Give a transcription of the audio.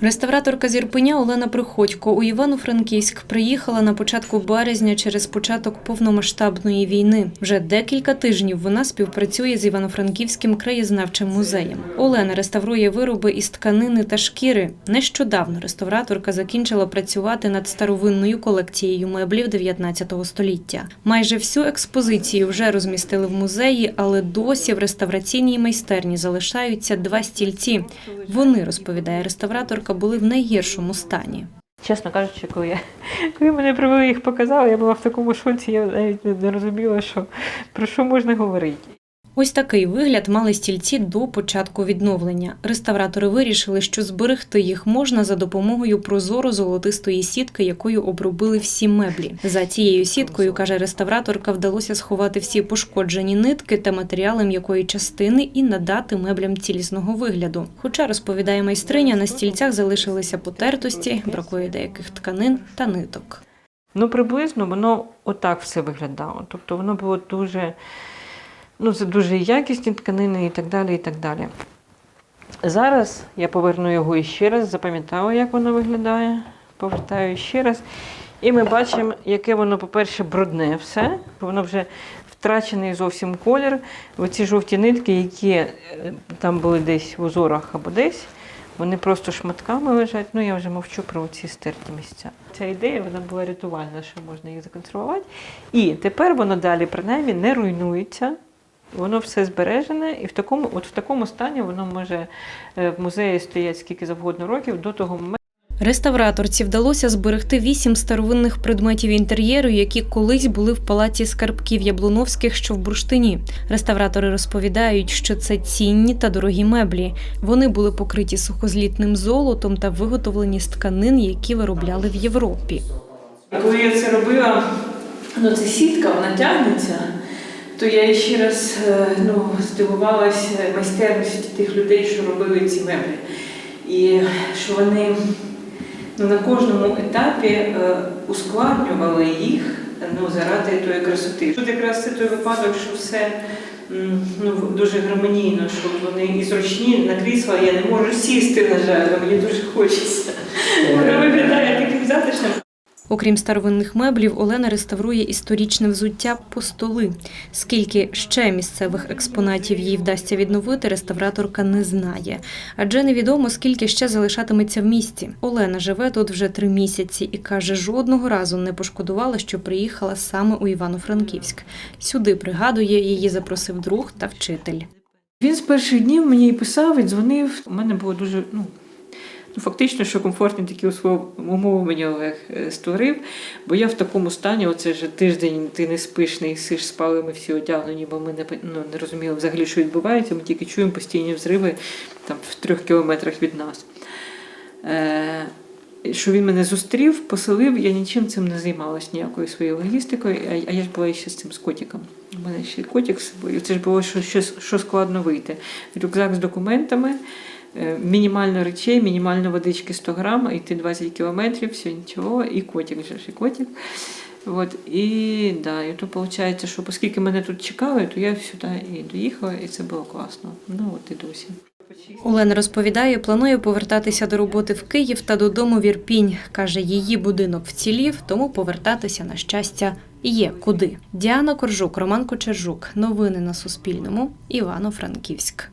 Реставраторка з Ірпеня Олена Приходько у Івано-Франківськ приїхала на початку березня через початок повномасштабної війни. Вже декілька тижнів вона співпрацює з Івано-Франківським краєзнавчим музеєм. Олена реставрує вироби із тканини та шкіри. Нещодавно реставраторка закінчила працювати над старовинною колекцією меблів 19 століття. Майже всю експозицію вже розмістили в музеї, але досі в реставраційній майстерні залишаються два стільці. Вони, розповідає реставраторка, були в найгіршому стані. Чесно кажучи, коли, я, коли мене привели їх показали, я була в такому шоці, я навіть не розуміла, що, про що можна говорити. Ось такий вигляд мали стільці до початку відновлення. Реставратори вирішили, що зберегти їх можна за допомогою прозоро-золотистої сітки, якою обробили всі меблі. За цією сіткою, каже реставраторка, вдалося сховати всі пошкоджені нитки та матеріали м'якої частини і надати меблям цілісного вигляду. Хоча розповідає майстриня, на стільцях залишилися потертості, бракує деяких тканин та ниток. Ну, приблизно воно отак все виглядало. Тобто воно було дуже, ну, це дуже якісні тканини і так далі. і так далі. Зараз я поверну його іще раз, запам'ятала, як воно виглядає. Повертаю ще раз. І ми бачимо, яке воно, по-перше, брудне все. Воно вже втрачений зовсім колір. Оці жовті нитки, які е, там були десь в узорах або десь, вони просто шматками лежать. Ну, я вже мовчу про ці стерті місця. Ця ідея вона була рятувальна, що можна їх законсервувати. І тепер воно далі, принаймні, не руйнується. Воно все збережене, і в такому, от в такому стані воно може е, в музеї стоять скільки завгодно років до того моменту. Реставраторці вдалося зберегти вісім старовинних предметів інтер'єру, які колись були в палаці скарбків Яблуновських, що в бурштині. Реставратори розповідають, що це цінні та дорогі меблі. Вони були покриті сухозлітним золотом та виготовлені з тканин, які виробляли в Європі. Коли я це робила, ну це сітка, вона тягнеться, то я ще раз е, ну, здивувалася майстерності тих людей, що робили ці меблі. І що вони ну, на кожному етапі е, ускладнювали їх ну, заради тої красоти. Тут якраз це той випадок, що все ну, дуже гармонійно, що вони і зручні на крісла, я не можу сісти, на жаль, мені дуже хочеться. Воно виглядає таким затишним. Окрім старовинних меблів, Олена реставрує історичне взуття по столи. Скільки ще місцевих експонатів їй вдасться відновити, реставраторка не знає. Адже невідомо, скільки ще залишатиметься в місті. Олена живе тут вже три місяці і каже, жодного разу не пошкодувала, що приїхала саме у Івано-Франківськ. Сюди пригадує, її запросив друг та вчитель. Він з перших днів мені писав, і дзвонив. У мене було дуже, ну фактично, що комфортні такі умови мені Олег е, створив. Бо я в такому стані, оце вже тиждень ти не спиш, не їсиш, спали ми всі одягнені, бо ми не, ну, не розуміли взагалі, що відбувається. Ми тільки чуємо постійні взриви там, в трьох кілометрах від нас. Е, що він мене зустрів, поселив, я нічим цим не займалася, ніякою своєю логістикою, а, я ж була ще з цим з котиком. У мене ще котик з собою. Це ж було що, що, що складно вийти. Рюкзак з документами, мінімально речей, мінімально водички 100 грам, йти 20 кілометрів, все нічого, і котик же ж, і котик. От, і, да, і то виходить, що оскільки мене тут чекали, то я сюди і доїхала, і це було класно. Ну от і досі. Олена розповідає, планує повертатися до роботи в Київ та додому в Ірпінь. Каже, її будинок вцілів, тому повертатися на щастя є куди. Діана Коржук, Роман Кочержук. Новини на Суспільному. Івано-Франківськ.